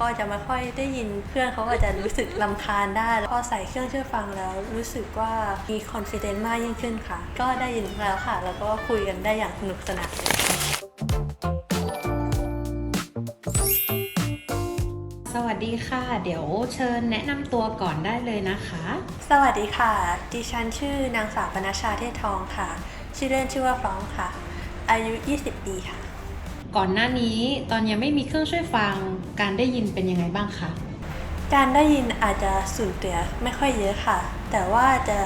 ก็จะไม่ค่อยได้ยินเพื่อนเขาก็จะรู้สึกลำคาญได้พอใส่เครื่องช่วยฟังแล้ว รู้สึกว่ามีคอนฟ idence มากยิ่งขึ้นค่ะ ก็ได้ยินแล้วค่ะ แล้วก็คุยกันได้อย่างสนุกสนานเลยค่ะสวัสดีค่ะ เดี๋ยวเชิญแนะนำตัวก่อนได้เลยนะคะ สวัสดีค่ะ ดิฉันชื่อนางสาวปนัชชาเทศทองค่ะ ชื่อเล่นชื่อว่าฟรองก์ค่ะ อายุ 20 ปีค่ะ ก่อนหน้านี้ตอนยังไม่มีเครื่องช่วยฟังการได้ยินเป็นยังไงบ้างคะการได้ยินอาจจะสูญเสียไม่ค่อยเยอะค่ะ แต่ว่าจะ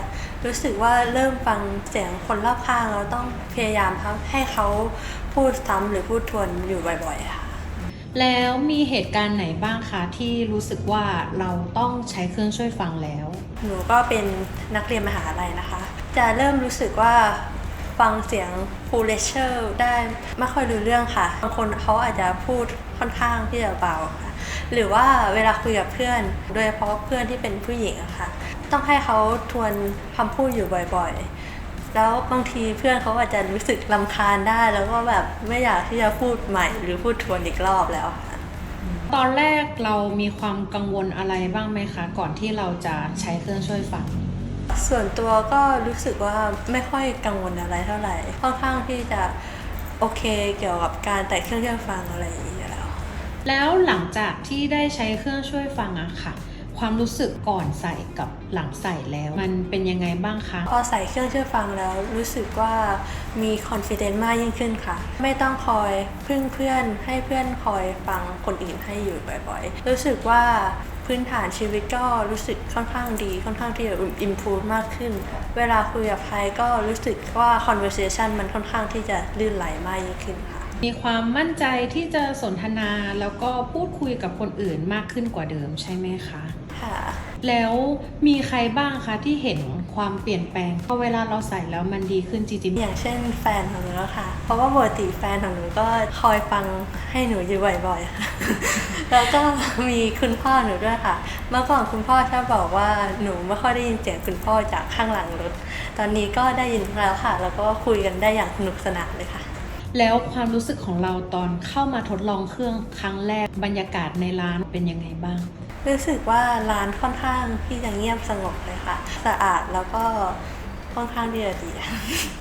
รู้สึกว่าเริ่มฟังเสียงคนรอบข้างแล้วต้องพยายามทำให้เขาพูดซ้ำหรือพูดทวนอยู่บ่อยๆค่ะ แล้วมีเหตุการณ์ไหนบ้างคะที่รู้สึกว่าเราต้องใช้เครื่องช่วยฟังแล้ว หนูก็เป็นนักเรียนมหาลัยนะคะ จะเริ่มรู้สึกว่า ฟังเสียงครูเลเชอร์ได้ไม่ค่อยรู้เรื่องค่ะ บางคนเขาอาจจะพูดค่อนข้างที่จะเบาค่ะ หรือว่าเวลาคุยกับเพื่อน โดยเฉพาะเพื่อนที่เป็นผู้หญิงอะค่ะ ต้องให้เขาทวนคำพูดอยู่บ่อยๆ แล้วบางทีเพื่อนเขาอาจจะรู้สึกลำคาญได้ แล้วก็แบบไม่อยากที่จะพูดใหม่ หรือพูดทวนอีกรอบแล้วค่ะตอนแรกเรามีความกังวลอะไรบ้างไหมคะ ก่อนที่เราจะใช้เครื่องช่วยฟัง ส่วนตัวก็รู้สึกว่าไม่ค่อยกังวลอะไรเท่าไหร่ ค่อนข้างที่จะโอเคเกี่ยวกับการแต่เครื่องเชื่อมฟังอะไรอย่างนี้อยู่แล้ว แล้วหลังจากที่ได้ใช้เครื่องช่วยฟังอะค่ะ ความรู้สึกก่อนใส่กับหลังใส่แล้ว มันเป็นยังไงบ้างคะ พอใส่เครื่องเชื่อมฟังแล้วรู้สึกว่ามีคอนฟ idence มากยิ่งขึ้นค่ะ ไม่ต้องคอยพึ่งเพื่อนให้เพื่อนคอยฟังคนอื่นให้อยู่บ่อยๆ รู้สึกว่า พื้นฐานชีวิตก็รู้สึกค่อนข้างดี ค่อนข้างที่จะ improve มากขึ้น เวลาคุยกับใครก็รู้สึกว่า conversation มันค่อนข้างที่จะลื่นไหลมากยิ่งขึ้นค่ะ มีความมั่นใจที่จะสนทนาแล้วก็พูดคุยกับคนอื่นมากขึ้นกว่าเดิมใช่ไหมคะ ค่ะ แล้วมีใครบ้างคะที่เห็นความเปลี่ยนแปลงพอเวลาเราใส่แล้วมันดีขึ้นจริงอย่างเช่นแฟนของหนูแล้วค่ะ เพราะว่าปกติแฟนของหนูก็คอยฟังให้หนูอยู่บ่อยๆค่ะ แล้วก็มีคุณพ่อหนูด้วยค่ะ เมื่อก่อนคุณพ่อชอบบอกว่าหนูไม่ค่อยได้ยินเสียงคุณพ่อจากข้างหลังรถ ตอนนี้ก็ได้ยินแล้วค่ะ แล้วก็คุยกันได้อย่างสนุกสนานเลยค่ะๆแล้วความรู้สึกของเราตอนเข้ามาทดลองเครื่องครั้งแรกบรรยากาศในร้านเป็นยังไงบ้าง รู้สึกว่าร้านค่อนข้างที่จะเงียบสงบเลยค่ะ สะอาดแล้วก็ค่อนข้างที่จะดีค่ะ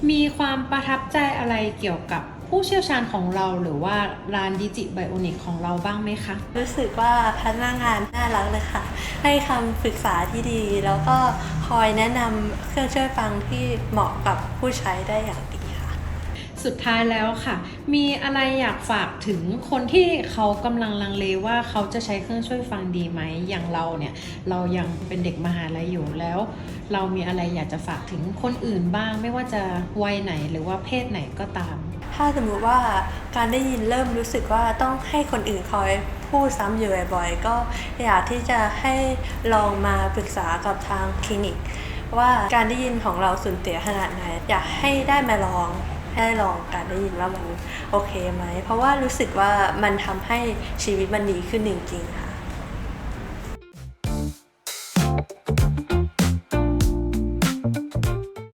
มีความประทับใจอะไรเกี่ยวกับ ผู้เชี่ยวชาญของเราหรือว่าร้านดิจิไบโอนิกของเราบ้างไหมคะ รู้สึกว่าพนักงานน่ารักเลยค่ะ ให้คำปรึกษาที่ดี แล้วก็คอยแนะนำเครื่องช่วยฟังที่เหมาะกับผู้ใช้ได้อย่างดีค่ะสุดท้ายแล้วค่ะ มีอะไรอยากฝากถึงคนที่เขากำลังลังเลว่าเขาจะใช้เครื่องช่วยฟังดีไหม อย่างเราเนี่ย เรายังเป็นเด็กมหาลัยอยู่แล้ว เรามีอะไรอยากจะฝากถึงคนอื่นบ้าง ไม่ว่าจะวัยไหนหรือว่าเพศไหนก็ตาม ถ้าสมมติว่าการได้ยินเริ่มรู้สึกว่าต้องให้คนอื่นคอยพูดซ้ำอยู่บ่อยๆก็อยากที่จะให้ลองมาปรึกษากับทางคลินิก ว่าการได้ยินของเราสูญเสียขนาดไหน อยากให้ได้มาลองให้ได้ลองการได้ยินว่ามันโอเคไหม เพราะว่ารู้สึกว่ามันทำให้ชีวิตมันดีขึ้นจริงๆค่ะ